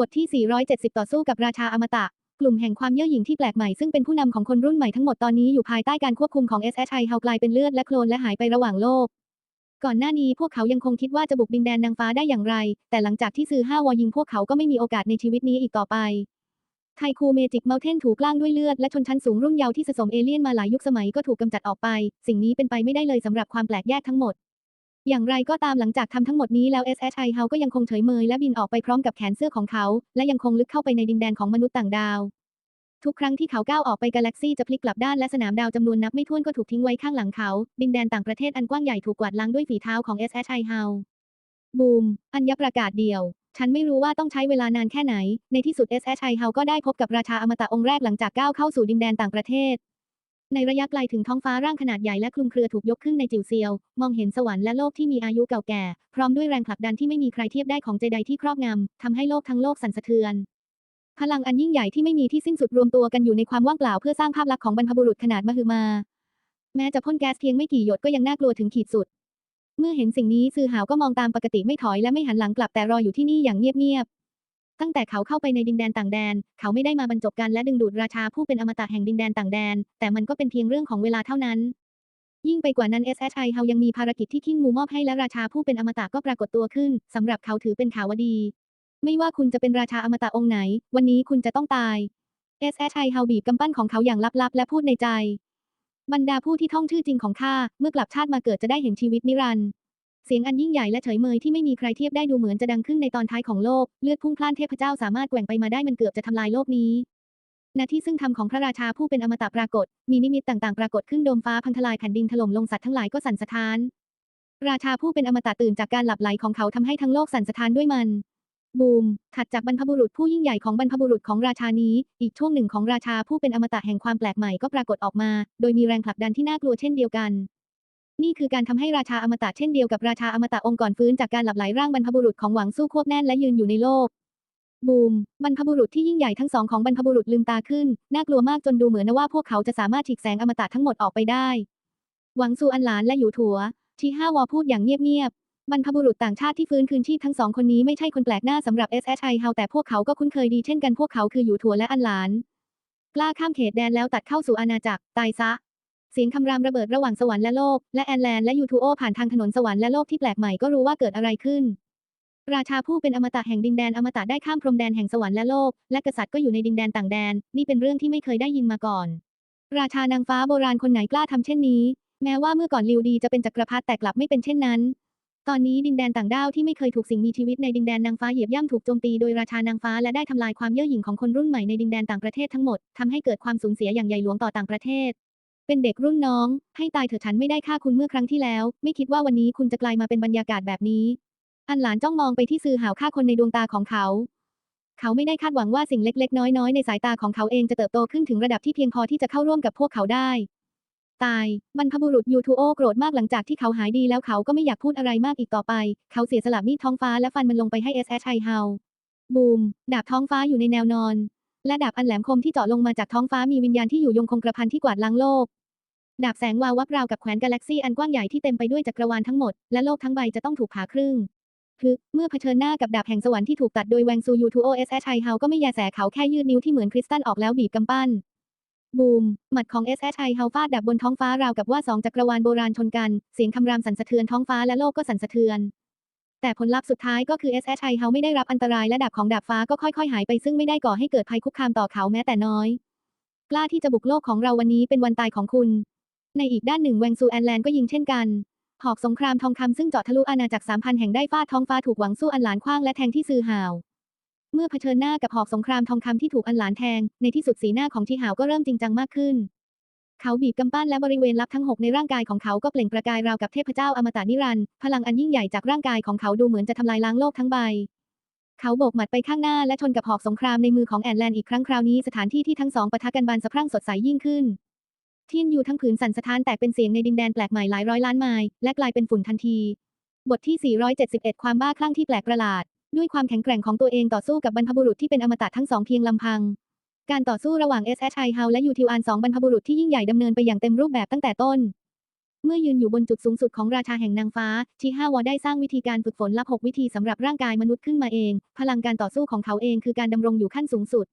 บทที่ 470 ต่อสู้กับราชาอมตะ กลุ่มแห่งความเย่อหยิ่งที่แปลกใหม่ซึ่งเป็นผู้นำของคนรุ่นใหม่ทั้งหมดตอนนี้อยู่ภายใต้การควบคุมของ SHI เฮากลายเป็นเลือดและโคลนและหายไประหว่างโลก ก่อนหน้านี้พวกเขายังคงคิดว่าจะบุกดินแดนนางฟ้าได้อย่างไร แต่หลังจากที่ซือห้าวอยิงพวกเขาก็ไม่มีโอกาสในชีวิตนี้อีกต่อไปไทคูเมจิกเมลเทนถูกล่างด้วยเลือดและชนชั้นสูงรุ่นเยาว์ที่สะสมเอเลี่ยนมาหลายยุคสมัยก็ถูกกำจัดออกไป สิ่งนี้เป็นไปไม่ได้เลยสำหรับความแปลกแยกทั้งหมด อย่างไรก็ตามหลังจากทำทั้งหมดนี้แล้ว SHI เฮาก็ยังคงเฉยเมยและบินออกไปพร้อมกับแขนเสื้อของเขา และยังคงลึกเข้าไปในดินแดนของมนุษย์ต่างดาว ทุกครั้งที่เขาก้าวออกไปกาแล็กซี่จะพลิกกลับด้านและสนามดาวจำนวนนับไม่ถ้วนก็ถูกทิ้งไว้ข้างหลังเขา ดินแดนต่างประเทศอันกว้างใหญ่ถูกกวาดล้างด้วยฝีเท้าของ SHI เฮาบูม อัญญประกาศเดียว ฉันไม่รู้ว่าต้องใช้เวลานานแค่ไหน ในที่สุด SHI เฮาก็ได้พบกับราชาอมตะองค์แรกหลังจากก้าวเข้าสู่ดินแดนต่างประเทศ ในระยะไกลถึงท้องฟ้าร่างขนาดใหญ่และคลุมเครือถูกยกขึ้นในจิ๋วเซียว มองเห็นสวรรค์และโลกที่มีอายุเก่าแก่ พร้อมด้วยแรงผลักดันที่ไม่มีใครเทียบได้ของเจไดที่ครอบงำทำให้โลกทั้งโลกสั่นสะเทือนพลังอันยิ่งใหญ่ที่ไม่มีที่สิ้นสุดรวมตัวกันอยู่ในความว่างเปล่าเพื่อสร้างภาพลักษณ์ของบรรพบุรุษขนาดมหึมา แม้จะพ่นแก๊สเพียงไม่กี่หยดก็ยังน่ากลัวถึงขีดสุด เมื่อเห็นสิ่งนี้ซือหาวก็มองตามปกติไม่ถอยและไม่หันหลังกลับแต่รออยู่ที่นี่อย่างเงียบๆ ตั้งแต่เขาเข้าไปในดินแดนต่างแดน เขาไม่ได้มาบรรจบกันและดึงดูดราชาผู้เป็นอมตะแห่งดินแดนต่างแดน แต่มันก็เป็นเพียงเรื่องของเวลาเท่านั้น ยิ่งไปกว่านั้น SHI เฮายังมีภารกิจที่คิงมูมอบให้และราชาผู้เป็นอมตะก็ปรากฏตัวขึ้นสำหรับเขาถือเป็นข่าวดี ไม่ว่าคุณจะเป็นราชาอมตะองค์ไหน วันนี้คุณจะต้องตาย SHI เฮาบีบกำปั้นของเขาอย่างลับๆ และพูดในใจ บรรดาผู้ที่ท่องชื่อจริงของข้าเมื่อกลับชาติมาเกิดจะได้เห็นชีวิตนิรันดร์ เสียงอันยิ่งใหญ่และเฉยเมยที่ไม่มีใครเทียบได้ดูเหมือนจะดังขึ้นในตอนท้ายของโลก เลือดพุ่งพล่านเทพเจ้าสามารถแกว่งไปมาได้มันเกือบจะทำลายโลกนี้ณที่ซึ่งธรรมของพระราชาผู้เป็นอมตะปรากฏ มีนิมิตต่างๆ ปรากฏขึ้นโดมฟ้าพังทลายแผ่นดินถล่มลงสัตว์ทั้งหลายก็สั่นสะท้าน ราชาผู้เป็นอมตะตื่นจากการหลับไหลของเขาทำให้ทั้งโลกสั่นสะท้านด้วยมัน บูมถัดจากบรรพบุรุษผู้ยิ่งใหญ่ของบรรพบุรุษของราชานี้ อีกช่วงหนึ่งของราชาผู้เป็นอมตะแห่งความแปลกใหม่ก็ปรากฏออกมา โดยมีแรงผลักดันที่น่ากลัวเช่นเดียวกัน นี่คือการทำให้ราชาอมตะเช่นเดียวกับราชาอมตะองค์ก่อนฟื้นจากการหลับไหลร่างบรรพบุรุษของหวังสู้ควบแน่นและยืนอยู่ในโลก บูม บรรพบุรุษที่ยิ่งใหญ่ทั้งสองของบรรพบุรุษลืมตาขึ้น น่ากลัวมากจนดูเหมือนว่าพวกเขาจะสามารถฉีกแสงอมตะทั้งหมดออกไปได้ หวังซูอันหลานและหยูถัว ที่ห้าวอพูดอย่างเงียบๆ บรรพบุรุษต่างชาติที่ฟื้นคืนชีพทั้งสองคนนี้ไม่ใช่คนแปลกหน้าสำหรับ SHI เฮาแต่พวกเขาก็คุ้นเคยดีเช่นกันพวกเขาคือหยูถัวและอันหลาน กล้าข้ามเขตแดนแล้วตัดเข้าสู่อาณาจักรตายซะ เสียงคำรามระเบิดระหว่างสวรรค์และโลก และแอนแลนและยูทูโอผ่านทางถนนสวรรค์และโลกที่แปลกใหม่ก็รู้ว่าเกิดอะไรขึ้น ราชาผู้เป็นอมตะแห่งดินแดนอมตะได้ข้ามพรมแดนแห่งสวรรค์และโลก และกษัตริย์ก็อยู่ในดินแดนต่างแดน นี่เป็นเรื่องที่ไม่เคยได้ยินมาก่อน ราชานางฟ้าโบราณคนไหนกล้าทำเช่นนี้ แม้ว่าเมื่อก่อนลิวดีจะเป็นจักรพรรดิแต่กลับไม่เป็นเช่นนั้น ตอนนี้ดินแดนต่างดาวที่ไม่เคยถูกสิ่งมีชีวิตในดินแดนนางฟ้าเหยียบย่ำถูกโจมตีโดยราชานางฟ้าและได้ทำลายความเย่อหยิ่งของคนรุ่นใหม่ในดินแดนต่างประเทศทั้งหมดทำให้เกิดความสูญเสียอย่างใหญ่หลวงต่อต่างประเทศ เป็นเด็กรุ่นน้อง ให้ตายเถอะฉันไม่ได้ฆ่าคุณเมื่อครั้งที่แล้ว ไม่คิดว่าวันนี้คุณจะกลายมาเป็นบรรยากาศแบบนี้ อันหลานจ้องมองไปที่ซือหาวฆ่าคนในดวงตาของเขา เขาไม่ได้คาดหวังว่าสิ่งเล็ก ๆ น้อยๆ ในสายตาของเขาเองจะเติบโตขึ้นถึงระดับที่เพียงพอที่จะเข้าร่วมกับพวกเขาได้ ตายบรรพบุรุษยูทูโอโกรธมากหลังจากที่เขาหายดีแล้วเขาก็ไม่อยากพูดอะไรมากอีกต่อไป เขาเสียสละมีดท้องฟ้าและฟันมันลงไปให้ SHI เฮาบูม ดาบท้องฟ้าอยู่ในแนวนอน และดาบอันแหลมคมที่เจาะลงมาจากท้องฟ้ามีวิญญาณที่อยู่ยงคงกระพันที่กวาดล้างโลก ดาบแสงวาววับราวกับแขวนกาแล็กซี่อันกว้างใหญ่ที่เต็มไปด้วยจักรวาลทั้งหมด และโลกทั้งใบจะต้องถูกผ่าครึ่งคือเมื่อเผชิญหน้ากับดาบแห่งสวรรค์ที่ถูกตัดโดยแวงซูยูทูโอเอสไอเฮาก็ไม่แยแสเขาแค่ยืดนิ้วที่เหมือนคริสตัลออกแล้วบีบกำปั้น บูม หมัดของ SHI เฮาฟาดดับบนท้องฟ้าราวกับว่าสองจักรวาลโบราณชนกัน เสียงคำรามสั่นสะเทือนท้องฟ้าและโลกก็สั่นสะเทือน แต่ผลลัพธ์สุดท้ายก็คือ SHI เฮาไม่ได้รับอันตรายและดาบของดาบฟ้าก็ค่อยๆ หายไปซึ่งไม่ได้ก่อให้เกิดภัยคุกคามต่อเขาแม้แต่น้อย กล้าที่จะบุกโลกของเราวันนี้เป็นวันตายของคุณ ในอีกด้านหนึ่งแวงซูแอนแลนด์ก็ยิงเช่นกัน หอกสงครามทองคำซึ่งเจาะทะลุอาณาจักรสามพันแห่งได้ฟาดท้องฟ้าถูกหวังสู้อันหลานคว้างและแทงที่ซือหาว เมื่อเผชิญหน้ากับหอกสงครามทองคำที่ถูกอันหลานแทง ในที่สุดสีหน้าของทีหาวก็เริ่มจริงจังมากขึ้น เขาบีบกำปั้นและบริเวณลับทั้งหกในร่างกายของเขาก็เปล่งประกายราวกับเทพเจ้าอมตะนิรันดร์พลังอันยิ่งใหญ่จากร่างกายของเขาดูเหมือนจะทำลายล้างโลกทั้งใบเขาโบกหมัดไปข้างหน้าและชนกับหอกสงครามในมือของแอนแลนอีกครั้งคราวนี้สถานที่ที่ทั้งสองปะทะกันบานสะพรั่งสดใสยิ่งขึ้น เทียนอยู่ทั้งผืนสั่นสะท้านแตกเป็นเสียงในดินแดนแปลกใหม่หลายร้อยล้านไมล์และกลายเป็นฝุ่นทันที บทที่ 471 ความบ้าคลั่งที่แปลกประหลาด ด้วยความแข็งแกร่งของตัวเองต่อสู้กับบรรพบุรุษที่เป็นอมตะทั้งสองเพียงลำพัง การต่อสู้ระหว่าง SHI เฮาและยูทิวอันสองบรรพบุรุษที่ยิ่งใหญ่ดำเนินไปอย่างเต็มรูปแบบตั้งแต่ต้น เมื่อยืนอยู่บนจุดสูงสุดของราชาแห่งนางฟ้าชิฮาวอได้สร้างวิธีการฝึกฝนลับ6วิธีสำหรับร่างกายมนุษย์ขึ้นมาเอง พลังการต่อสู้ของเขาเองคือการดำรงอยู่ขั้นสูงสุด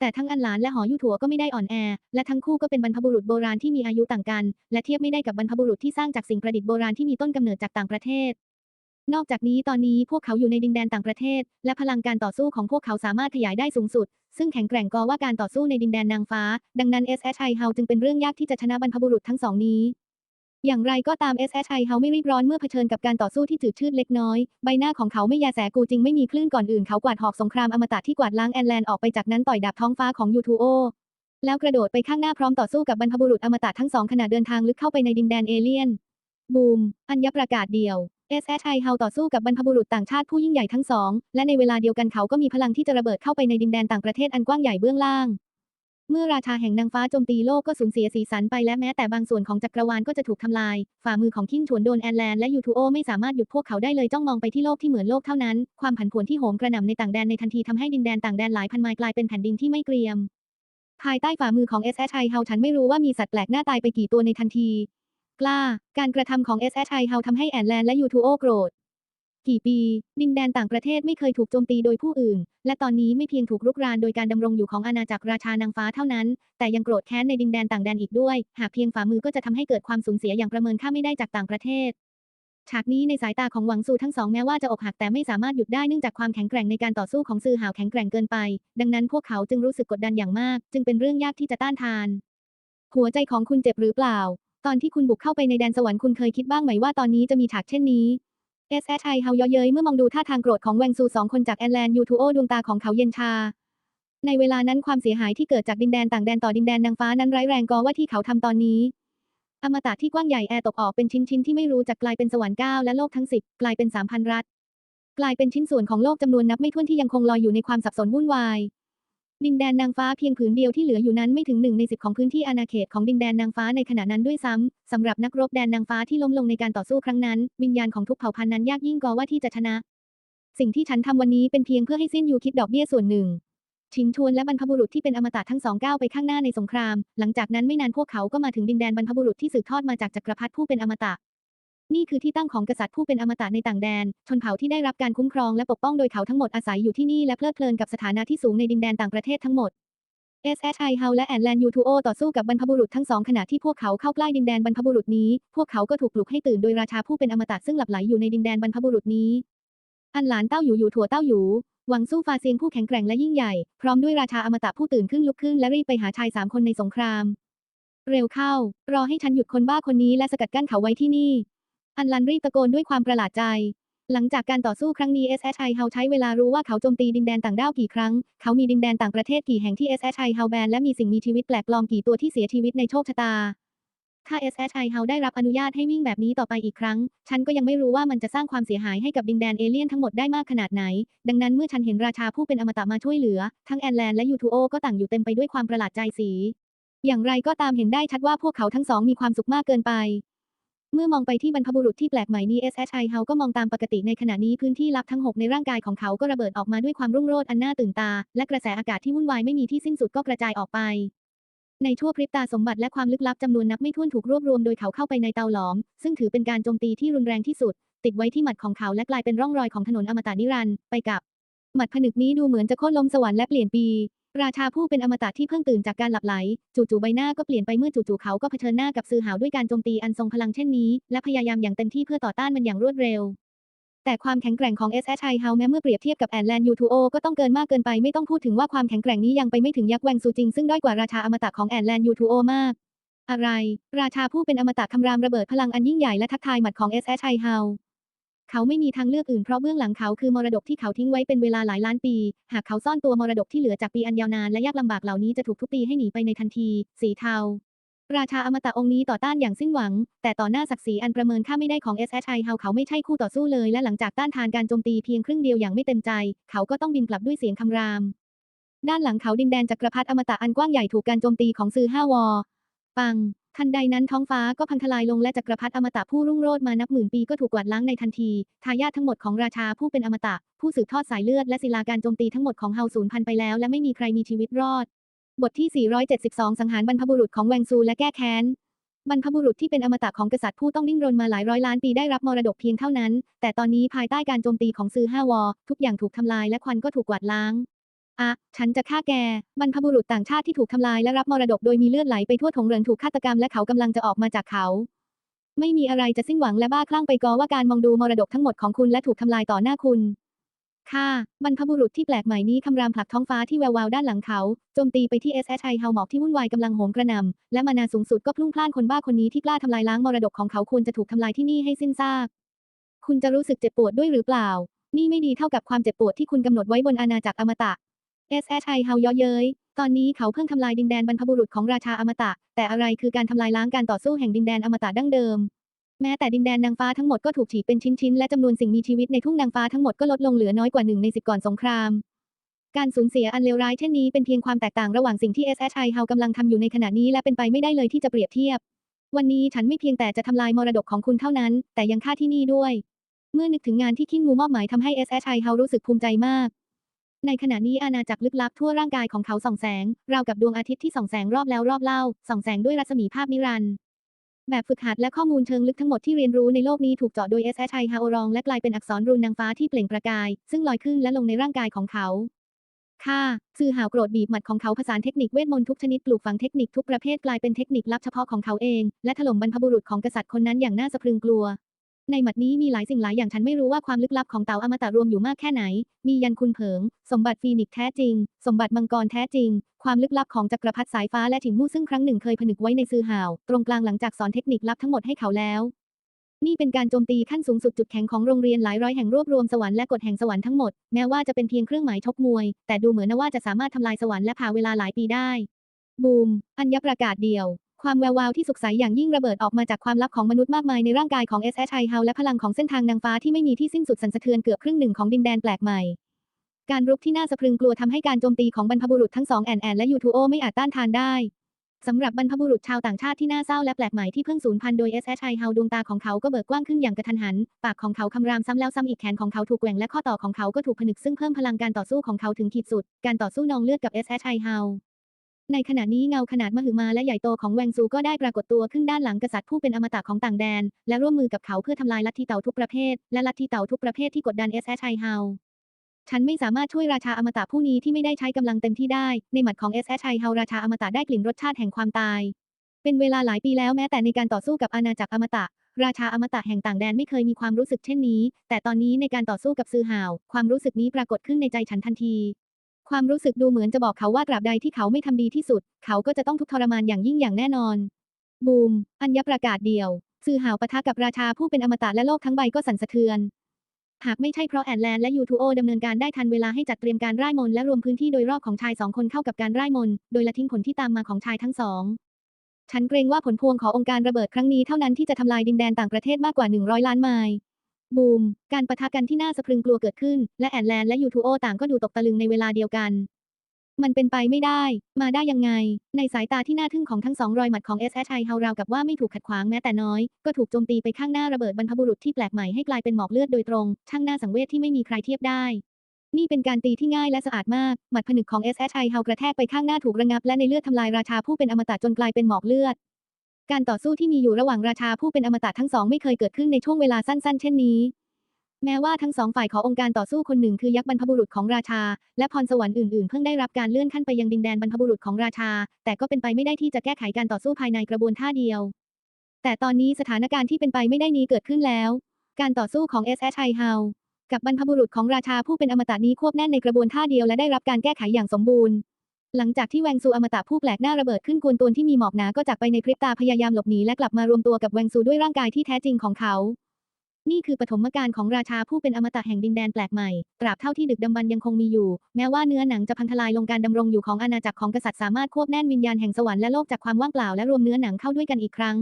แต่ทั้งอันหลานและหอยูถัวก็ไม่ได้อ่อนแอ และทั้งคู่ก็เป็นบรรพบุรุษโบราณที่มีอายุต่างกัน และเทียบไม่ได้กับบรรพบุรุษที่สร้างจากสิ่งประดิษฐ์โบราณที่มีต้นกำเนิดจากต่างประเทศ นอกจากนี้ตอนนี้พวกเขาอยู่ในดินแดนต่างประเทศ และพลังการต่อสู้ของพวกเขาสามารถขยายได้สูงสุด ซึ่งแข็งแกร่งกว่าการต่อสู้ในดินแดนนางฟ้า ดังนั้น SHI h o u จึงเป็นเรื่องยากที่จะชนะบรรพบุรุษทั้งสองนี้ อย่างไรก็ตาม SHI h o u ไม่รีบร้อนเมื่อเผชิญกับการต่อสู้ที่จืดชืดเล็กน้อย ใบหน้าของเขาไม่ยาแสกูจริงไม่มีคลื่นก่อนอื่นเขากวาดหอกสงครามอมตะที่กวาดล้างแอนแลนด์ออกไปจากนั้นต่อยดาบท้องฟ้าของยูทูโอแล้วกระโดดไปข้างหน้าพร้อมต่อสู้กับบรรพบุรุษอมตะทั้งสองขณะเดินทางลึกเข้าไปในดินแดนเอเลี่ยน บูม อัญญประกาศเดียว SHI h o u ต่อสู้กับบรรพบุรุษต่างชาติผู้ยิ่งใหญ่ทั้งสอง และในเวลาเดียวกันเขาก็มีพลังที่จะระเบิดเข้าไปในดินแดนต่างประเทศอันกว้างใหญ่เบื้องล่าง เมื่อราชาแห่งนางฟ้าโจมตีโลกก็สูญเสียสีสันไปและแม้แต่บางส่วนของจักรวาลก็จะถูกทำลาย ฝ่ามือของคินชวนโดนแอนแลนและยูทูโอไม่สามารถหยุดพวกเขาได้เลยจ้องมองไปที่โลกที่เหมือนโลกเท่านั้น ความผันผวนที่โหมกระหน่ำในต่างแดนในทันทีทำให้ดินแดนต่างแดนหลายพันไมล์กลายเป็นแผ่นดินที่ไม่เกรียม ภายใต้ฝ่ามือของ SHI h o u ฉันไม่รู้ว่ามีสัตว์แปลกหน้าตายไปกี่ตัวในทันที กล้า การกระทำของ SHI h o u ทำให้แอนแลนและยูทูโอโกรธ กี่ปี ดินแดนต่างประเทศไม่เคยถูกโจมตีโดยผู้อื่น และตอนนี้ไม่เพียงถูกรุกรานโดยการดำรงอยู่ของอาณาจักรราชานางฟ้าเท่านั้น แต่ยังโกรธแค้นในดินแดนต่างแดนอีกด้วย หากเพียงฝ่ามือก็จะทำให้เกิดความสูญเสียอย่างประเมินค่าไม่ได้จากต่างประเทศฉากนี้ในสายตาของหวังซูทั้งสองแม้ว่าจะอกหักแต่ไม่สามารถหยุดได้เนื่องจากความแข็งแกร่งในการต่อสู้ของซือหาวแข็งแกร่งเกินไป ดังนั้นพวกเขาจึงรู้สึกกดดันอย่างมาก จึงเป็นเรื่องยากที่จะต้านทาน หัวใจของคุณเจ็บหรือเปล่า ตอนที่คุณบุกเข้าไปในแดนสวรรค์คุณเคยคิดบ้างไหมว่าตอนนี้จะมีฉากเช่นนี้ SHI เฮาเยาะเย้ยเมื่อมองดูท่าทางโกรธของแวงซูสองคนจากแอนแลนด์ยูทูโอดวงตาของเขาเย็นชา ในเวลานั้นความเสียหายที่เกิดจากดินแดนต่างแดนต่อดินแดนนางฟ้านั้นร้ายแรงกว่าที่เขาทำตอนนี้ อมตะที่กว้างใหญ่แอร์ตกออกเป็นชิ้นๆที่ไม่รู้จักกลายเป็นสวรรค์เก้าและโลกทั้งสิบกลายเป็นสามพันรัฐ กลายเป็นชิ้นส่วนของโลกจำนวนนับไม่ถ้วนที่ยังคงลอยอยู่ในความสับสนวุ่นวาย ดินแดนนางฟ้าเพียงผืนเดียวที่เหลืออยู่นั้นไม่ถึงหนึ่งในสิบของพื้นที่อาณาเขตของดินแดนนางฟ้าในขณะนั้นด้วยซ้ำสำหรับนักรบแดนนางฟ้าที่ล้มลงในการต่อสู้ครั้งนั้น วิญญาณของทุกเผ่าพันธุ์นั้นยากยิ่งกว่าว่าที่จะชนะ สิ่งที่ฉันทำวันนี้เป็นเพียงเพื่อให้สิ้นยูคิดดอกเบี้ยส่วนหนึ่งชิงชวนและบรรพบุรุษที่เป็นอมตะทั้งสองก้าวไปข้างหน้าในสงคราม หลังจากนั้นไม่นานพวกเขาก็มาถึงดินแดนบรรพบุรุษที่สืบทอดมาจากจักรพรรดิผู้เป็นอมตะ นี่คือที่ตั้งของกษัตริย์ผู้เป็นอมตะในต่างแดน ชนเผ่าที่ได้รับการคุ้มครองและปกป้องโดยเขาทั้งหมดอาศัยอยู่ที่นี่และเพลิดเพลินกับสถานะที่สูงในดินแดนต่างประเทศทั้งหมด SHI h o u และแอนแลนยูทูโอต่อสู้กับบรรพบุรุษทั้งสองขณะที่พวกเขาเข้าใกล้ดินแดนบรรพบุรุษนี้ พวกเขาก็ถูกปลุกให้ตื่นโดยราชาผู้เป็นอมตะซึ่งหลับไหลอยู่ในดินแดนบรรพบุรุษนี้ อันหลานเต้าอยู่อยู่ถั่วเต้าอยู่หวังสู้ฟาเซียงผู้แข็งแกร่งและยิ่งใหญ่ พร้อมด้วยราชาอมตะผู้ตื่นขึ้นลุกขึ้นและรีบไปหาชายสามคนในสงคราม เร็วเข้า รอให้ฉันหยุดคนบ้าคนนี้และสกัดกั้นเขาไว้ที่นี่ อันลันรีบตะโกนด้วยความประหลาดใจ หลังจากการต่อสู้ครั้งนี้ SHI h o u ใช้เวลารู้ว่าเขาโจมตีดินแดนต่างด้าวกี่ครั้ง เขามีดินแดนต่างประเทศกี่แห่งที่ SHI h o u แบนและมีสิ่งมีชีวิตแปลกปลอมกี่ตัวที่เสียชีวิตในโชคชะตา ถ้า SHI h o u ได้รับอนุญาตให้วิ่งแบบนี้ต่อไปอีกครั้ง ฉันก็ยังไม่รู้ว่ามันจะสร้างความเสียหายให้กับดินแดนเอเลี่ยนทั้งหมดได้มากขนาดไหน ดังนั้นเมื่อฉันเห็นราชาผู้เป็นอมตะมาช่วยเหลือ ทั้งแอนแลนและยูทูโอก็ต่างอยู่เต็มไปด้วยความประหลาดใจสีอย่างไรก็ตามเห็นได้ชัดว่าพวกเขาทั้งสองมีความสุขมากเกินไป เมื่อมองไปที่บรรพบุรุษที่แปลกใหม่นี้ SHI h o u ก็มองตามปกติในขณะนี้พื้นที่ลับทั้ง 6 ในร่างกายของเขาก็ระเบิดออกมาด้วยความรุ่งโรจน์อันน่าตื่นตา และกระแสอากาศที่วุ่นวายไม่มีที่สิ้นสุดก็กระจายออกไป ในชั่วพริบตาสมบัติและความลึกลับจำนวนนับไม่ถ้วนถูกรวบรวมโดยเขาเข้าไปในเตาหลอม ซึ่งถือเป็นการโจมตีที่รุนแรงที่สุด ติดไว้ที่หมัดของเขาและกลายเป็นร่องรอยของถนนอมตะนิรันดร์ไปกับหมัดผนึกนี้ดูเหมือนจะโค่นล้มสวรรค์และเปลี่ยนปี ราชาผู้เป็นอมตะที่เพิ่งตื่นจากการหลับไหล จู่ๆใบหน้าก็เปลี่ยนไปเมื่อจู่ๆเขาก็เผชิญหน้ากับซือหาวด้วยการโจมตีอันทรงพลังเช่นนี้ และพยายามอย่างเต็มที่เพื่อต่อต้านมันอย่างรวดเร็ว แต่ความแข็งแกร่งของ SHI h o u แม้เมื่อเปรียบเทียบกับแอนแลนยูทูโอก็ต้องเกินมากเกินไปไม่ต้องพูดถึงว่าความแข็งแกร่งนี้ยังไปไม่ถึงยักษ์แวงซูจิงซึ่งด้อยกว่าราชาอมตะของแอนแลนยูทูโอมาก อะไร ราชาผู้เป็นอมตะคำรามระเบิดพลังอันยิ่งใหญ่และทักทายหมัดของ SHI h o u เขาไม่มีทางเลือกอื่นเพราะเบื้องหลังเขาคือมรดกที่เขาทิ้งไว้เป็นเวลาหลายล้านปี หากเขาซ่อนตัวมรดกที่เหลือจากปีอันยาวนานและยากลำบากเหล่านี้จะถูกทุบตีให้หนีไปในทันที สีเทา ราชาอมตะองค์นี้ต่อต้านอย่างสิ้นหวัง แต่ต่อหน้าศักดิ์ศรีอันประเมินค่าไม่ได้ของ SHI h o u เขาไม่ใช่คู่ต่อสู้เลย และหลังจากต้านทานการโจมตีเพียงครึ่งเดียวอย่างไม่เต็มใจ เขาก็ต้องบินกลับด้วยเสียงคำราม ด้านหลังเขาดินแดนจักรพรรดิอมตะอันกว้างใหญ่ถูกการโจมตีของซือห้าวอ ปัง ทันใดนั้นท้องฟ้าก็พังทลายลงและจักรพรรดิอมตะผู้รุ่งโรจน์มานับหมื่นปีก็ถูกกวาดล้างในทันที ทายาททั้งหมดของราชาผู้เป็นอมตะ ผู้สืบทอดสายเลือดและศิลาการโจมตีทั้งหมดของเฮาสูญพันธุ์ไปแล้วและไม่มีใครมีชีวิตรอด บทที่ 472 สังหารบรรพบุรุษของแวงซูและแก้แค้นบรรพบุรุษที่เป็นอมตะของกษัตริย์ผู้ต้องดิ้นรนมาหลายร้อยล้านปีได้รับมรดกเพียงเท่านั้น แต่ตอนนี้ภายใต้การโจมตีของซือห้าวอ ทุกอย่างถูกทำลายและควันก็ถูกกวาดล้าง อะ ฉันจะฆ่าแก บรรพบุรุษต่างชาติที่ถูกทำลายและรับมรดกโดยมีเลือดไหลไปทั่วถงเริงถูกฆาตกรรมและเขากำลังจะออกมาจากเขา ไม่มีอะไรจะสิ้นหวังและบ้าคลั่งไปกอว่าการมองดูมรดกทั้งหมดของคุณและถูกทำลายต่อหน้าคุณค่ะบรรพบุรุษที่แปลกใหม่นี้คำรามผลักท้องฟ้าที่แวววาวด้านหลังเขาโจมตีไปที่ SHI เฮาหมอกที่วุ่นวายกำลังโหมกระหน่ำและมานาสูงสุดก็พลุ่งพล่านคนบ้าคนนี้ที่กล้าทำลายล้างมรดกของเขาควรจะถูกทำลายที่นี่ให้สิ้นซาก คุณจะรู้สึกเจ็บปวดด้วยหรือเปล่า นี่ไม่ดีเท่ากับความเจ็บปวดที่คุณกำหนดไว้บนอาณาจักรอมตะ SHI เฮาเยาะเย้ยตอนนี้เขาเพิ่งทำลายดินแดนบรรพบุรุษของราชาอมตะ แต่อะไรคือการทำลายล้างการต่อสู้แห่งดินแดนอมตะดั้งเดิม แม้แต่ดินแดนนางฟ้าทั้งหมดก็ถูกฉีกเป็นชิ้นๆ และจำนวนสิ่งมีชีวิตในทุ่งนางฟ้าทั้งหมดก็ลดลงเหลือน้อยกว่าหนึ่งในสิบก่อนสงคราม การสูญเสียอันเลวร้ายเช่นนี้เป็นเพียงความแตกต่างระหว่างสิ่งที่ SHI เฮากำลังทำอยู่ในขณะนี้และเป็นไปไม่ได้เลยที่จะเปรียบเทียบ วันนี้ฉันไม่เพียงแต่จะทำลายมรดกของคุณเท่านั้น แต่ยังฆ่าที่นี่ด้วย เมื่อนึกถึงงานที่คิงงูมอบหมายทำให้ SHI เฮารู้สึกภูมิใจมาก ในขณะนี้อาณาจักรลึกลับทั่วร่างกายของเขาส่องแสง ราวกับดวงอาทิตย์ที่ส่องแสงรอบแล้วรอบเล่า ส่องแสงด้วยรัศมีภาพนิรันดร์แบบฝึกหัดและข้อมูลเชิงลึกทั้งหมดที่เรียนรู้ในโลกนี้ถูกเจาะโดย SHI ฮาโอรอง และกลายเป็นอักษรรูนนางฟ้าที่เปล่งประกาย ซึ่งลอยขึ้นและลงในร่างกายของเขาค่ะซื่อหาวโกรธบีบหมัดของเขาผสานเทคนิคเวทมนต์ทุกชนิดปลูกฝังเทคนิคทุกประเภทกลายเป็นเทคนิคลับเฉพาะของเขาเอง และถล่มบรรพบุรุษของกษัตริย์คนนั้นอย่างน่าสะพรึงกลัว ในหมัดนี้มีหลายสิ่งหลายอย่างฉันไม่รู้ว่าความลึกลับของเต่าอมตะรวมอยู่มากแค่ไหน มียันคุณเผิง สมบัติฟีนิกแท้จริง สมบัติมังกรแท้จริง ความลึกลับของจักรพรรดิสายฟ้าและถิงมู่ซึ่งครั้งหนึ่งเคยผนึกไว้ในซือหาว ตรงกลางหลังจากสอนเทคนิคลับทั้งหมดให้เขาแล้วนี่เป็นการโจมตีขั้นสูงสุดจุดแข็งของโรงเรียนหลายร้อยแห่งรวบรวมสวรรค์และกฎแห่งสวรรค์ทั้งหมด แม้ว่าจะเป็นเพียงเครื่องหมายชกมวย แต่ดูเหมือนว่าจะสามารถทำลายสวรรค์และพาเวลาหลายปีได้ บูม อัญญประกาศเดียว ความแวววาวที่สุขใสอย่างยิ่งระเบิดออกมาจากความลับของมนุษย์มากมายในร่างกายของ SHI เฮาและพลังของเส้นทางนางฟ้าที่ไม่มีที่สิ้นสุดสันสะเทือนเกือบครึ่งหนึ่งของดินแดนแปลกใหม่ การรุกที่น่าสะพรึงกลัวทำให้การโจมตีของบรรพบุรุษทั้งสองแอนแอนและยูทูโอไม่อาจต้านทานได้สำหรับบรรพบุรุษชาวต่างชาติที่น่าเศร้าและแปลกใหม่ที่เพิ่งสูญพันธุ์โดย SHI เฮาดวงตาของเขาก็เบิกกว้างขึ้นอย่างกระทันหัน ปากของเขาคำรามซ้ำแล้วซ้ำอีกแขนของเขาถูกแกว่งและข้อต่อของเขาก็ถูกผนึกซึ่งเพิ่มพลังการต่อสู้ของเขาถึงขีดสุด การต่อสู้นองเลือดกับ SHI เฮา ในขณะนี้เงาขนาดมหึมาและใหญ่โตของแวงซูก็ได้ปรากฏตัวขึ้นด้านหลังกษัตริย์ผู้เป็นอมตะของต่างแดน และร่วมมือกับเขาเพื่อทำลายลัทธิเต่าทุกประเภท และลัทธิเต่าทุกประเภทที่กดดัน SHI เฮาฉันไม่สามารถช่วยราชาอมตะผู้นี้ที่ไม่ได้ใช้กำลังเต็มที่ได้ ในหมัดของ SHI เฮาราชาอมตะได้กลิ่นรสชาติแห่งความตาย เป็นเวลาหลายปีแล้วแม้แต่ในการต่อสู้กับอาณาจักรอมตะ ราชาอมตะแห่งต่างแดนไม่เคยมีความรู้สึกเช่นนี้ แต่ตอนนี้ในการต่อสู้กับซือหาว ความรู้สึกนี้ปรากฏขึ้นในใจฉันทันที ความรู้สึกดูเหมือนจะบอกเขาว่าตราบใดที่เขาไม่ทำดีที่สุด เขาก็จะต้องทุกข์ทรมานอย่างยิ่งอย่างแน่นอน บูม อัญญประกาศเดียวซื่อหาวปะทะกับราชาผู้เป็นอมตะและโลกทั้งใบก็สั่นสะเทือน หากไม่ใช่เพราะแอนแลนและยูทูโอดำเนินการได้ทันเวลาให้จัดเตรียมการร่ายมนและรวมพื้นที่โดยรอบของชายสองคนเข้ากับการร่ายมน โดยละทิ้งผลที่ตามมาของชายทั้งสองฉันเกรงว่าผลพวงขององค์การระเบิดครั้งนี้เท่านั้นที่จะทำลายดินแดนต่างประเทศมากกว่า 100 ล้านไมล์ บูม การปะทะกันที่น่าสะพรึงกลัวเกิดขึ้น และแอนแลนและยูทูโอต่างก็ดูตกตะลึงในเวลาเดียวกัน มันเป็นไปไม่ได้ มาได้ยังไง ในสายตาที่น่าทึ่งของทั้งสองรอยหมัดของ SHI เฮาราวกับว่าไม่ถูกขัดขวางแม้แต่น้อย ก็ถูกโจมตีไปข้างหน้าระเบิดบรรพบุรุษที่แปลกใหม่ให้กลายเป็นหมอกเลือดโดยตรง ช่างน่าสังเวชที่ไม่มีใครเทียบได้ นี่เป็นการตีที่ง่ายและสะอาดมาก หมัดผนึกของ SHI เฮากระแทกไปข้างหน้าถูกระงับและในเลือดทำลายราชาผู้เป็นอมตะจนกลายเป็นหมอกเลือด การต่อสู้ที่มีอยู่ระหว่างราชาผู้เป็นอมตะทั้งสองไม่เคยเกิดขึ้นในช่วงเวลาสั้นๆ เช่นนี้ แม้ว่าทั้งสองฝ่ายขององค์การต่อสู้คนหนึ่งคือยักษ์บรรพบุรุษของราชา และพรสวรรค์อื่นๆ เพิ่งได้รับการเลื่อนขั้นไปยังดินแดนบรรพบุรุษของราชา แต่ก็เป็นไปไม่ได้ที่จะแก้ไขการต่อสู้ภายในกระบวนท่าเดียว แต่ตอนนี้สถานการณ์ที่เป็นไปไม่ได้นี้เกิดขึ้นแล้ว การต่อสู้ของ SHI h o u กับบรรพบุรุษของราชาผู้เป็นอมตะนี้ควบแน่นในกระบวนท่าเดียวและได้รับการแก้ไขอย่างสมบูรณ์ หลังจากที่แวงซูอมตะผู้แปลกหน้าระเบิดขึ้นกวนตวนที่มีหมอกหนาก็จากไปในพริบตาพยายามหลบหนีและกลับมารวมตัวกับแวงซูด้วยร่างกายที่แท้จริงของเขา นี่คือปฐมกาลของราชาผู้เป็นอมตะแห่งดินแดนแปลกใหม่ ตราบเท่าที่ดึกดำบรรยังคงมีอยู่ แม้ว่าเนื้อหนังจะพังทลายลงการดำรงอยู่ของอาณาจักรของกษัตริย์สามารถควบแน่นวิญญาณแห่งสวรรค์และโลกจากความว่างเปล่าและรวมเนื้อหนังเข้าด้วยกันอีกครั้ง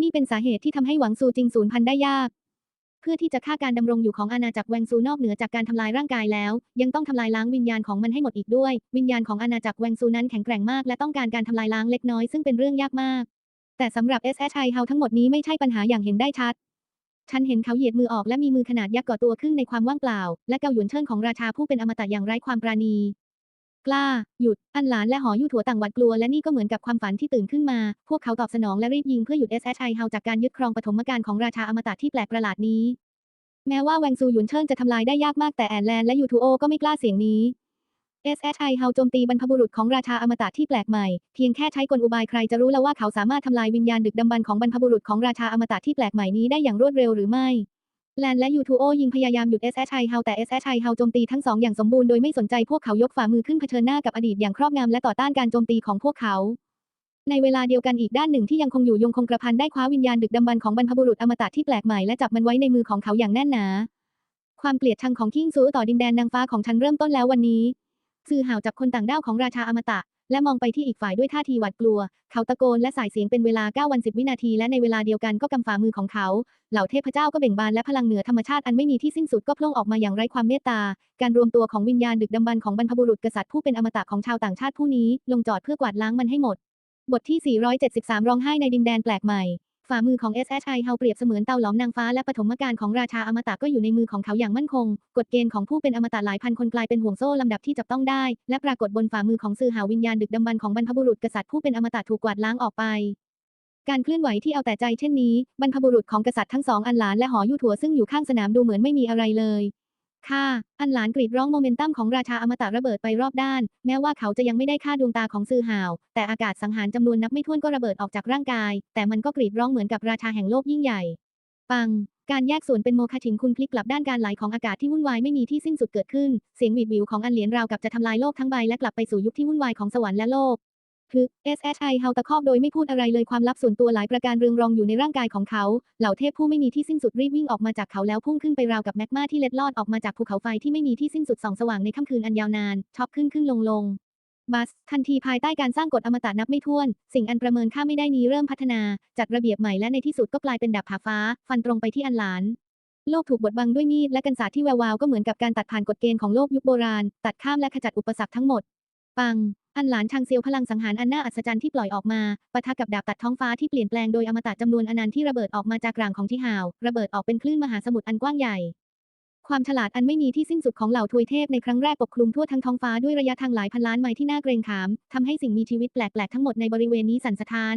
นี่เป็นสาเหตุที่ทำให้หวังซูจริงสูญพันธุ์ได้ยาก พื่อที่จะฆ่าการดำรงอยู่ของอาณาจักรแวงซูนอกเหนือจากการทำลายร่างกายแล้ว ยังต้องทำลายล้างวิญญาณของมันให้หมดอีกด้วย วิญญาณของอาณาจักรแวงซูนั้นแข็งแกร่งมากและต้องการการทำลายล้างเล็กน้อยซึ่งเป็นเรื่องยากมาก แต่สำหรับ SHI เฮาทั้งหมดนี้ไม่ใช่ปัญหาอย่างเห็นได้ชัดฉันเห็นเขาเหยียดมือออกและมีมือขนาดยักษ์ก่อตัวขึ้นในความว่างเปล่า และเกาหยวนเชิญของราชาผู้เป็นอมตะอย่างไร้ความปราณี กล้า หยุด อันหลานและหอยู่ถัวต่างหวาดกลัว และนี่ก็เหมือนกับความฝันที่ตื่นขึ้นมา พวกเขาตอบสนองและรีบยิงเพื่อหยุด SHI เฮาจากการยึดครองปฐมกาลของราชาอมตะที่แปลกประหลาดนี้ แม้ว่าแวงซูหยุนเชิญจะทำลายได้ยากมากแต่แอนแลนและยูทูโอก็ไม่กล้าเสียงนี้ SHI เฮาโจมตีบรรพบุรุษของราชาอมตะที่แปลกใหม่ เพียงแค่ใช้กลอุบายใครจะรู้แล้วว่าเขาสามารถทำลายวิญญาณดึกดำบรรพ์ของบรรพบุรุษของราชาอมตะที่แปลกใหม่นี้ได้อย่างรวดเร็วหรือไม่ แลนและยูทูโอยิงพยายามหยุด SHI เฮาแต่ SHI เฮาโจมตีทั้งสองอย่างสมบูรณ์โดยไม่สนใจพวกเขายกฝ่ามือขึ้นเผชิญหน้ากับอดีตอย่างครอบงำและต่อต้านการโจมตีของพวกเขา ในเวลาเดียวกันอีกด้านหนึ่งที่ยังคงอยู่ยงคงกระพันได้คว้าวิญญาณดึกดำบรรพ์ของบรรพบุรุษอมตะที่แปลกใหม่และจับมันไว้ในมือของเขาอย่างแน่นหนา ความเกลียดชังของคิงซูต่อดินแดนนางฟ้าของฉันเริ่มต้นแล้ววันนี้ซื่อห่าวจับคนต่างด้าวของราชาอมตะ และมองไปที่อีกฝ่ายด้วยท่าทีหวาดกลัว เขาตะโกนและสายเสียงเป็นเวลา 9 วัน 10 วินาที และในเวลาเดียวกันก็กำฝ่ามือของเขา เหล่าเทพเจ้าก็เบ่งบานและพลังเหนือธรรมชาติอันไม่มีที่สิ้นสุดก็พล่งออกมาอย่างไร้ความเมตตา การรวมตัวของวิญญาณดึกดำบรรพ์ของบรรพบุรุษกษัตริย์ผู้เป็นอมตะของชาวต่างชาติผู้นี้ ลงจอดเพื่อกวาดล้างมันให้หมด บทที่ 473 ร้องไห้ในดินแดนแปลกใหม่ ฝ่ามือของ SHI เฮาเปรียบเสมือนเตาหลอมนางฟ้าและปฐมกาลของราชาอมตะก็อยู่ในมือของเขาอย่างมั่นคง กฎเกณฑ์ของผู้เป็นอมตะหลายพันคนกลายเป็นห่วงโซ่ลำดับที่จับต้องได้ และปรากฏบนฝ่ามือของสื่อหาวิญญาณดึกดำบรรของบรรพบุรุษกษัตริย์ผู้เป็นอมตะถูกกวาดล้างออกไปการเคลื่อนไหวที่เอาแต่ใจเช่นนี้ บรรพบุรุษของกษัตริย์ทั้งสองอันหลานและหอยู่ถัวซึ่งอยู่ข้างสนามดูเหมือนไม่มีอะไรเลย ค่ะ อันหลานกรีดร้องโมเมนตัมของราชาอมตะระเบิดไปรอบด้าน แม้ว่าเขาจะยังไม่ได้ฆ่าดวงตาของซือหาว แต่อากาศสังหารจำนวนนับไม่ถ้วนก็ระเบิดออกจากร่างกาย แต่มันก็กรีดร้องเหมือนกับราชาแห่งโลกยิ่งใหญ่ ปัง การแยกส่วนเป็นโมฆะฉิงคุณพลิกกลับด้านการไหลของอากาศที่วุ่นวายไม่มีที่สิ้นสุดเกิดขึ้น เสียงหวีดหวิวของอันเหลียนราวกับจะทำลายโลกทั้งใบและกลับไปสู่ยุคที่วุ่นวายของสวรรค์และโลก คือ SHI เฮาตะคอกโดยไม่พูดอะไรเลยความลับส่วนตัวหลายประการเรืองรองอยู่ในร่างกายของเขา เหล่าเทพผู้ไม่มีที่สิ้นสุดรีบวิ่งออกมาจากเขาแล้วพุ่งขึ้นไปราวกับแมกมาที่เล็ดลอดออกมาจากภูเขาไฟที่ไม่มีที่สิ้นสุดส่องสว่างในค่ำคืนอันยาวนาน ช็อปขึ้นขึ้นลงลงบัส ทันทีภายใต้การสร้างกฎอมตะนับไม่ถ้วน สิ่งอันประเมินค่าไม่ได้นี้เริ่มพัฒนา จัดระเบียบใหม่และในที่สุดก็กลายเป็นดาบผ่าฟ้า ฟันตรงไปที่อันหลานโลกถูกบดบังด้วยมีดและกันศาสที่แวววาวก็เหมือนกับการตัดผ่านกฎเกณฑ์ของโลกยุคโบราณ ตัดข้ามและขจัดอุปสรรคทั้งหมด ปัง อันหลานชางเซียวพลังสังหารอันน่าอัศจรรย์ที่ปล่อยออกมาปะทะกับดาบตัดท้องฟ้าที่เปลี่ยนแปลงโดยอมตะจำนวนอนันต์ที่ระเบิดออกมาจากกลางของที่หาว ระเบิดออกเป็นคลื่นมหาสมุทรอันกว้างใหญ่ ความฉลาดอันไม่มีที่สิ้นสุดของเหล่าทวยเทพในครั้งแรกปกคลุมทั่วทั้งท้องฟ้าด้วยระยะทางหลายพันล้านไมล์ที่น่าเกรงขามทำให้สิ่งมีชีวิตแปลกๆทั้งหมดในบริเวณนี้สั่นสะท้าน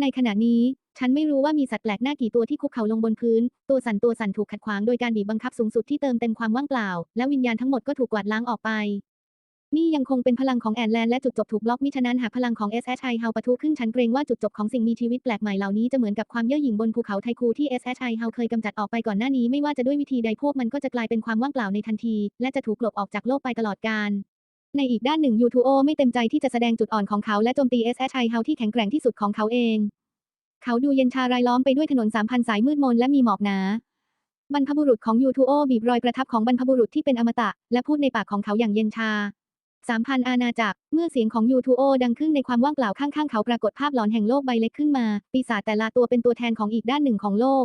ในขณะนี้ ฉันไม่รู้ว่ามีสัตว์แปลกหน้ากี่ตัวที่คุกเข่าลงบนพื้น ตัวสั่นตัวสั่นถูกขัดขวางโดยการบีบบังคับสูงสุดที่เติมเต็มความว่างเปล่า และวิญญาณทั้งหมดก็ถูกกวาดล้างออกไป นี่ยังคงเป็นพลังของแอนแลนและจุดจบถูกบล็อกมิฉะนั้นหากพลังของ SHI เฮาปะทุขึ้นฉันเกรงว่าจุดจบของสิ่งมีชีวิตแปลกใหม่เหล่านี้จะเหมือนกับความเย่อหยิ่งบนภูเขาไทคูที่ SHI เฮาเคยกำจัดออกไปก่อนหน้านี้ไม่ว่าจะด้วยวิธีใดพวกมันก็จะกลายเป็นความว่างเปล่าในทันที และจะถูกกลบออกจากโลกไปตลอดกาลในอีกด้านหนึ่งยูทูโอไม่เต็มใจที่จะแสดงจุดอ่อนของเขาและโจมตี SHI เฮาที่แข็งแกร่งที่สุดของเขาเอง เขาดูเย็นชารายล้อมไปด้วยถนนสามพันสายมืดมนและมีหมอกหนาบรรพบุรุษของยูทูโอบีบรอยประทับของบรรพบุรุษที่เป็นอมตะ และพูดในปากของเขาอย่างเย็นชา สามพันอาณาจักร เมื่อเสียงของยูทูโอดังขึ้นในความว่างเปล่าข้างๆ เขาปรากฏภาพหลอนแห่งโลกใบเล็กขึ้นมา ปีศาจแต่ละตัวเป็นตัวแทนของอีกด้านหนึ่งของโลก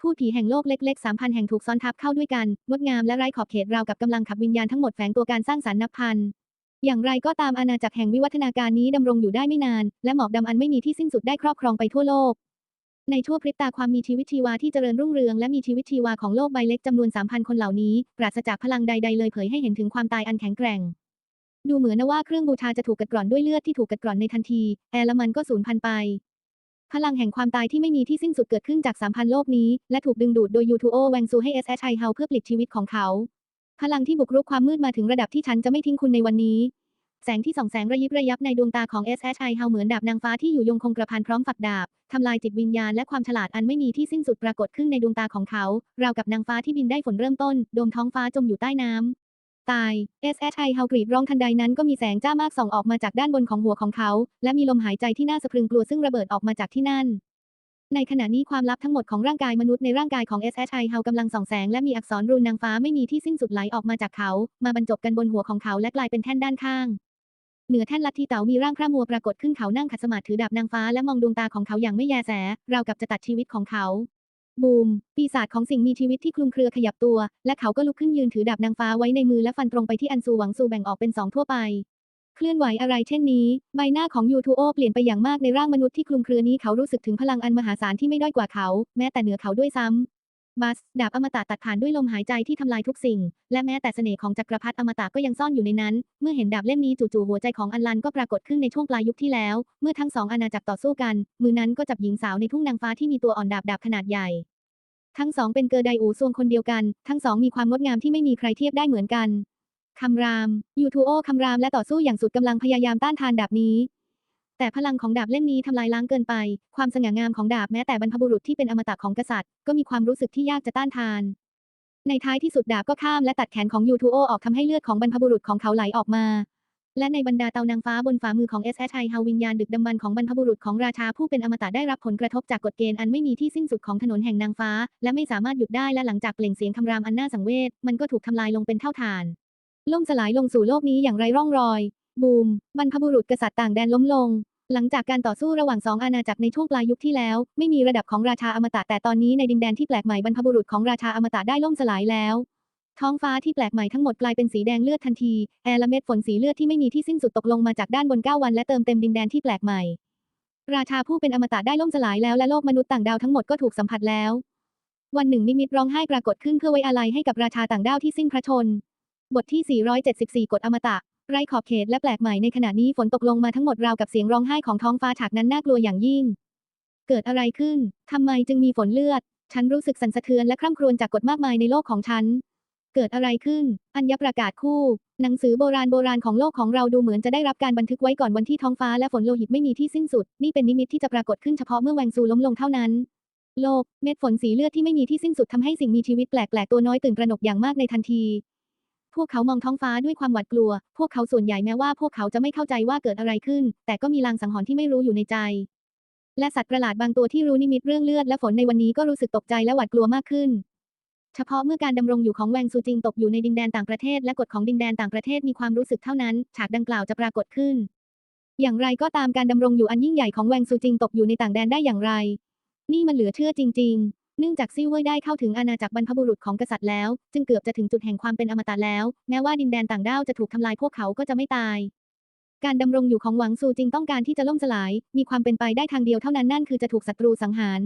พูดผีแห่งโลกเล็กๆสามพันแห่งถูกซ้อนทับเข้าด้วยกัน งดงามและไร้ขอบเขตราวกับกำลังขับวิญญาณทั้งหมดแฝงตัวการสร้างสรรค์นับพันอย่างไรก็ตามอาณาจักรแห่งวิวัฒนาการนี้ดำรงอยู่ได้ไม่นาน และหมอกดำอันไม่มีที่สิ้นสุดได้ครอบครองไปทั่วโลก ในชั่วพริบตาความมีชีวิตชีวาที่เจริญรุ่งเรืองและมีชีวิตชีวาของโลกใบเล็กจำนวน 3,000 คนเหล่านี้ ปราศจากพลังใดๆเลยเผยให้เห็นถึงความตายอันแข็งแกร่ง ดูเหมือนนะว่าเครื่องบูชาจะถูกกัดกร่อนด้วยเลือดที่ถูกกัดกร่อนในทันที แอร์ละมันก็สูญพันธุ์ไป พลังแห่งความตายที่ไม่มีที่สิ้นสุดเกิดขึ้นจากสามพันโลกนี้ และถูกดึงดูดโดยยูทูโอแวงซูให้ SHI เฮาเพื่อปลิดชีวิตของเขา พลังที่บุกรุกความมืดมาถึงระดับที่ฉันจะไม่ทิ้งคุณในวันนี้ แสงที่ส่องแสงระยิบระยับในดวงตาของ SHI เฮาเหมือนดาบนางฟ้าที่อยู่ยงคงกระพันพร้อมฝักดาบทำลายจิตวิญญาณและความฉลาดอันไม่มีที่สิ้นสุดปรากฏขึ้นในดวงตาของเขาราวกับนางฟ้าที่บินได้ฝนเริ่มต้น โดมท้องฟ้าจมอยู่ใต้น้ำ ตาย SHI เฮากรีดร้องทันใดนั้นก็มีแสงจ้ามากส่องออกมาจากด้านบนของหัวของเขา และมีลมหายใจที่น่าสะพรึงกลัวซึ่งระเบิดออกมาจากที่นั่น ในขณะนี้ความลับทั้งหมดของร่างกายมนุษย์ในร่างกายของ SHI เฮากำลังส่องแสงและมีอักษรรูนนางฟ้าไม่มีที่สิ้นสุดไหลออกมาจากเขา มาบรรจบกันบนหัวของเขาและกลายเป็นแท่นด้านข้างเหนือแท่นลัทธิเต๋ามีร่างพระมัวปรากฏขึ้นเขานั่งขัดสมาธิถือดาบนางฟ้าและมองดวงตาของเขาอย่างไม่แยแส ราวกับจะตัดชีวิตของเขา บูม ปีศาจของสิ่งมีชีวิตที่คลุมเครือขยับตัว และเขาก็ลุกขึ้นยืนถือดาบนางฟ้าไว้ในมือและฟันตรงไปที่อันซูหวังซูแบ่งออกเป็นสองทั่วไป เคลื่อนไหวอะไรเช่นนี้ ใบหน้าของยูทูโอเปลี่ยนไปอย่างมากในร่างมนุษย์ที่คลุมเครือนี้เขารู้สึกถึงพลังอันมหาศาลที่ไม่ด้อยกว่าเขา แม้แต่เหนือเขาด้วยซ้ำ บัสดาบอมตะตัดผ่านด้วยลมหายใจที่ทำลายทุกสิ่ง และแม้แต่เสน่ห์ของจักรพรรดิอมตะก็ยังซ่อนอยู่ในนั้น เมื่อเห็นดาบเล่มนี้จู่ๆหัวใจของอันลันก็ปรากฏขึ้นในช่วงปลายยุคที่แล้ว เมื่อทั้งสองอาณาจักรต่อสู้กัน มือนั้นก็จับหญิงสาวในทุ่งนางฟ้าที่มีตัวอ่อนดาบดาบขนาดใหญ่ทั้งสองเป็นเกอไดอูซวงคนเดียวกัน ทั้งสองมีความงดงามที่ไม่มีใครเทียบได้เหมือนกัน คำราม ยูทูโอคำรามและต่อสู้อย่างสุดกำลังพยายามต้านทานดาบนี้ แต่พลังของดาบเล่มนี้ทำลายล้างเกินไป ความสง่างามของดาบแม้แต่บรรพบุรุษที่เป็นอมตะของกษัตริย์ ก็มีความรู้สึกที่ยากจะต้านทาน ในท้ายที่สุดดาบก็ข้ามและตัดแขนของยูทูโอออกทำให้เลือดของบรรพบุรุษของเขาไหลออกมา และในบรรดาเตานางฟ้าบนฝ่ามือของ s h i เฮาวิญญาณดึกดำบรรของบรรพบุรุษของราชาผู้เป็นอมตะได้รับผลกระทบจากกฎเกณฑ์อันไม่มีที่สิ้นสุดของถนนแห่งนางฟ้า และไม่สามารถหยุดได้และหลังจากเปล่งเสียงคำรามอันน่าสังเวชมันก็ถูกทำลายลงเป็นเท่าฐานล่มสลายลงสู่โลกนี้อย่างไรร่องรอย บูม บรรพบุรุษกษัตริย์ต่างแดนล้มลง หลังจากการต่อสู้ระหว่างสองอาณาจักรในช่วงปลายยุคที่แล้ว ไม่มีระดับของราชาอมตะแต่ตอนนี้ในดินแดนที่แปลกใหม่บรรพบุรุษของราชาอมตะได้ล่มสลายแล้ว ท้องฟ้าที่แปลกใหม่ทั้งหมดกลายเป็นสีแดงเลือดทันทีแอร์และเม็ดฝนสีเลือดที่ไม่มีที่สิ้นสุดตกลงมาจากด้านบนเก้าวันและเติมเต็มดินแดนที่แปลกใหม่ ราชาผู้เป็นอมตะได้ล่มสลายแล้วและโลกมนุษย์ต่างดาวทั้งหมดก็ถูกสัมผัสแล้ว วันหนึ่งนิมิตร้องไห้ปรากฏขึ้นเพื่อไว้อาลัยให้กับราชาต่างดาวที่สิ้นพระชน บทที่ 474 กฎอมตะ ไร้ขอบเขตและแปลกใหม่ในขณะนี้ฝนตกลงมาทั้งหมดราวกับเสียงร้องไห้ของท้องฟ้าฉากนั้นน่ากลัวอย่างยิ่ง เกิดอะไรขึ้น ทำไมจึงมีฝนเลือด ฉันรู้สึกสั่นสะเทือนและคร่ำครวญจากกฎมากมายในโลกของฉัน เกิดอะไรขึ้น อัญญประกาศคู่ หนังสือโบราณโบราณของโลกของเราดูเหมือนจะได้รับการบันทึกไว้ก่อนวันที่ท้องฟ้าและฝนโลหิตไม่มีที่สิ้นสุด นี่เป็นนิมิตที่จะปรากฏขึ้นเฉพาะเมื่อแวงซูล้มลงเท่านั้น โลก เม็ดฝนสีเลือดที่ไม่มีที่สิ้นสุดทำให้สิ่งมีชีวิตแปลกๆตัวน้อยตื่นตระหนกอย่างมากในทันที พวกเขามองท้องฟ้าด้วยความหวาดกลัว พวกเขาส่วนใหญ่แม้ว่าพวกเขาจะไม่เข้าใจว่าเกิดอะไรขึ้น แต่ก็มีลางสังหรณ์ที่ไม่รู้อยู่ในใจ และสัตว์ประหลาดบางตัวที่รู้นิมิตเรื่องเลือดและฝนในวันนี้ก็รู้สึกตกใจและหวาดกลัวมากขึ้น เฉพาะเมื่อการดำรงอยู่ของแวงซูจิงตกอยู่ในดินแดนต่างประเทศและกฎของดินแดนต่างประเทศมีความรู้สึกเท่านั้น ฉากดังกล่าวจะปรากฏขึ้น อย่างไรก็ตามการดำรงอยู่อันยิ่งใหญ่ของแวงซูจิงตกอยู่ในต่างแดนได้อย่างไร นี่มันเหลือเชื่อจริง ๆ เนื่องจากซิ่วเว่ยได้เข้าถึงอาณาจักรบรรพบุรุษของกษัตริย์แล้ว จึงเกือบจะถึงจุดแห่งความเป็นอมตะแล้ว แม้ว่าดินแดนต่างด้าวจะถูกทำลายพวกเขาก็จะไม่ตาย การดำรงอยู่ของหวังซูจิงต้องการที่จะล่มสลาย มีความเป็นไปได้ทางเดียวเท่านั้นนั่นคือจะถูกศัตรูสังหาร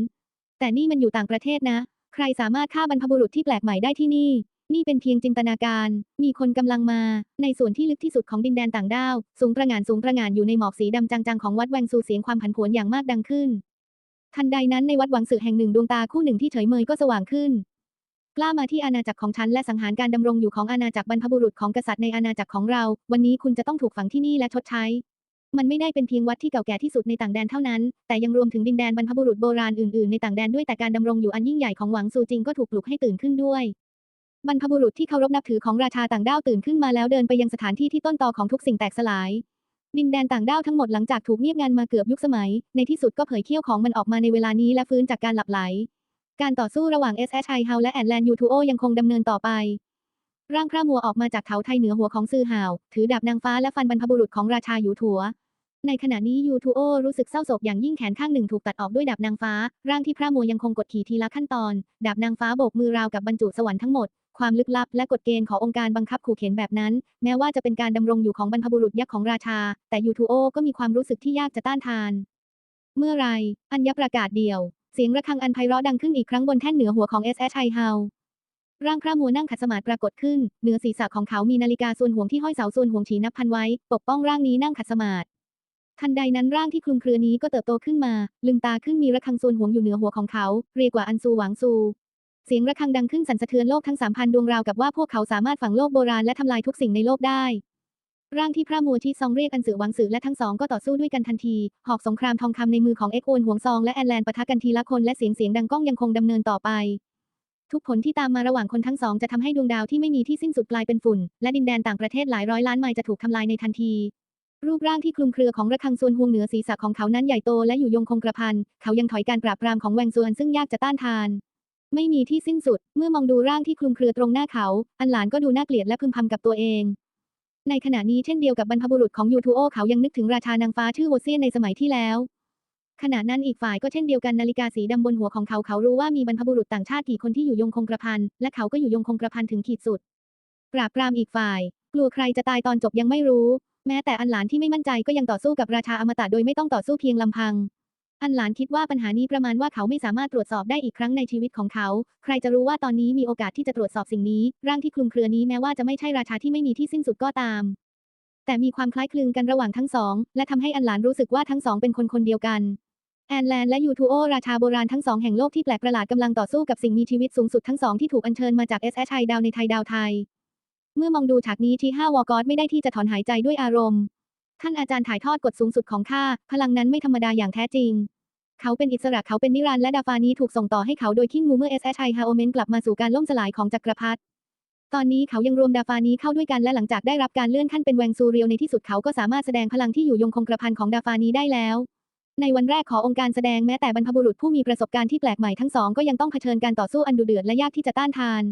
แต่นี่มันอยู่ต่างประเทศนะ ใครสามารถฆ่าบรรพบุรุษที่แปลกใหม่ได้ที่นี่ นี่เป็นเพียงจินตนาการ มีคนกำลังมา ในส่วนที่ลึกที่สุดของดินแดนต่างด้าว สูงประหงานสูงประหงานอยู่ในหมอกสีดำจางๆของวัดแวงซูเสียงความผันผวนอย่างมากดังขึ้น ทันใดนั้นในวัดหวังสึกแห่งหนึ่งดวงตาคู่หนึ่งที่เฉยเมยก็สว่างขึ้น กล้ามาที่อาณาจักรของฉันและสังหารการดำรงอยู่ของอาณาจักรบรรพบุรุษของกษัตริย์ในอาณาจักรของเรา วันนี้คุณจะต้องถูกฝังที่นี่และชดใช้ มันไม่ได้เป็นเพียงวัดที่เก่าแก่ที่สุดในต่างแดนเท่านั้น แต่ยังรวมถึงดินแดนบรรพบุรุษโบราณอื่นๆในต่างแดนด้วยแต่การดำรงอยู่อันยิ่งใหญ่ของหวังซูจิงก็ถูกปลุกให้ตื่นขึ้นด้วยบรรพบุรุษที่เคารพนับถือของราชาต่างด้าวตื่นขึ้นมาแล้วเดินไปยังสถานที่ที่ต้นตอของทุกสิ่งแตกสลาย ดินแดนต่างด้าวทั้งหมดหลังจากถูกเงียบงันมาเกือบยุคสมัย ในที่สุดก็เผยเขี้ยวของมันออกมาในเวลานี้และฟื้นจากการหลับไหล การต่อสู้ระหว่าง s h i เฮาและแอนแลนยูทูโอยังคงดำเนินต่อไป ร่างพระมัวออกมาจากเถาไทยเหนือหัวของซือหาว ถือดาบนางฟ้าและฟันบรรพบุรุษของราชายูถัว ในขณะนี้ยูทูโอรู้สึกเศร้าโศกอย่างยิ่งแขนข้างหนึ่งถูกตัดออกด้วยดาบนางฟ้า ร่างที่พระมัวยังคงกดขี่ทีละขั้นตอน ดาบนางฟ้าโบกมือราวกับบรรจุสวรรค์ทั้งหมด ความลึกลับและกฎเกณฑ์ขององค์การบังคับขู่เข็นแบบนั้น แม้ว่าจะเป็นการดำรงอยู่ของบรรพบุรุษยักษ์ของราชา แต่ยูทูโอก็มีความรู้สึกที่ยากจะต้านทาน เมื่อไร อัญญประกาศเดี่ยว เสียงระฆังอันไพเราะดังขึ้นอีกครั้งบนแท่นเหนือหัวของ s h i เฮาร่างพระมัวนั่งขัดสมาธิปรากฏขึ้น เหนือศีรษะของเขามีนาฬิกาส่วนห่วงที่ห้อยเสาส่วนห่วงฉีนับพันไว้ ปกป้องร่างนี้นั่งขัดสมาธิทันใดนั้นร่างที่คลุมเครือนี้ก็เติบโตขึ้นมา ลืมตาขึ้นมีระฆังส่วนห่วงอยู่เหนือหัวของเขา เรียกว่าอันซูหวังซู เสียงระฆังดังขึ้นสั่นสะเทือนโลกทั้งสามพันดวงราวกับว่าพวกเขาสามารถฝังโลกโบราณและทำลายทุกสิ่งในโลกได้ ร่างที่พระมัวที่ซองเรียกอันสือหวังสือและทั้งสองก็ต่อสู้ด้วยกันทันที หอกสงครามทองคำในมือของเอ็กโอนห่วงซองและแอนแลนปะทะกันทีละคนและเสียงเสียงดังก้องยังคงดำเนินต่อไป ทุกผลที่ตามมาระหว่างคนทั้งสองจะทำให้ดวงดาวที่ไม่มีที่สิ้นสุดกลายเป็นฝุ่น และดินแดนต่างประเทศหลายร้อยล้านไมล์จะถูกทำลายในทันทีรูปร่างที่คลุมเครือของระฆังส่วนห่วงเหนือศีรษะของเขานั้นใหญ่โตและอยู่ยงคงกระพัน เขายังถอยการปราบปรามของแวงซวนซึ่งยากจะต้านทาน ไม่มีที่สิ้นสุด เมื่อมองดูร่างที่คลุมเครือตรงหน้าเขา อันหลานก็ดูน่าเกลียดและพึมพำกับตัวเอง ในขณะนี้เช่นเดียวกับบรรพบุรุษของยูทูโอเขายังนึกถึงราชานางฟ้าชื่อโฮเซียนในสมัยที่แล้ว ขณะนั้นอีกฝ่ายก็เช่นเดียวกันนาฬิกาสีดำบนหัวของเขาเขารู้ว่ามีบรรพบุรุษต่างชาติกี่คนที่อยู่ยงคงกระพันและเขาก็อยู่ยงคงกระพันถึงขีดสุด ปราบปรามอีกฝ่าย กลัวใครจะตายตอนจบยังไม่รู้ แม้แต่อันหลานที่ไม่มั่นใจก็ยังต่อสู้กับราชาอมตะโดยไม่ต้องต่อสู้เพียงลำพัง อันหลานคิดว่าปัญหานี้ประมาณว่าเขาไม่สามารถตรวจสอบได้อีกครั้งในชีวิตของเขา ใครจะรู้ว่าตอนนี้มีโอกาสที่จะตรวจสอบสิ่งนี้ ร่างที่คลุมเครือนี้แม้ว่าจะไม่ใช่ราชาที่ไม่มีที่สิ้นสุดก็ตาม แต่มีความคล้ายคลึงกันระหว่างทั้งสอง และทำให้อันหลานรู้สึกว่าทั้งสองเป็นคนคนเดียวกันแอนแลนและยูทูโอราชาโบราณทั้งสองแห่งโลกที่แปลกประหลาดกำลังต่อสู้กับสิ่งมีชีวิตสูงสุดทั้งสองที่ถูกอัญเชิญมาจาก s อ i ดาวในไทยดาวไทย เมื่อมองดูฉากนี้ทีห้าวอกอสไม่ได้ที่จะถอนหายใจด้วยอารมณ์ ท่านอาจารย์ถ่ายทอดกฎสูงสุดของข้า พลังนั้นไม่ธรรมดาอย่างแท้จริง เขาเป็นอิสระเขาเป็นนิรันดร์และดาฟานี้ถูกส่งต่อให้เขาโดยคิงมูเมื่อ s อ i ฮาโอเมนกลับมาสู่การล่มสลายของจักรพรรดิตอนนี้เขายังรวมดาฟานี้เข้าด้วยกันและหลังจากได้รับการเลื่อนขั้นเป็นแวงซูเรียวในที่สุดเขาก็สามารถแสดงพลังที่อยู่ยงคงกระพันของดาฟานี้ได้แล้ว ในวันแรกขององค์การแสดงแม้แต่บรรพบุรุษผู้มีประสบการณ์ที่แปลกใหม่ทั้งสองก็ยังต้องเผชิญการต่อสู้อันดุเดือดและยากที่จะต้านทาน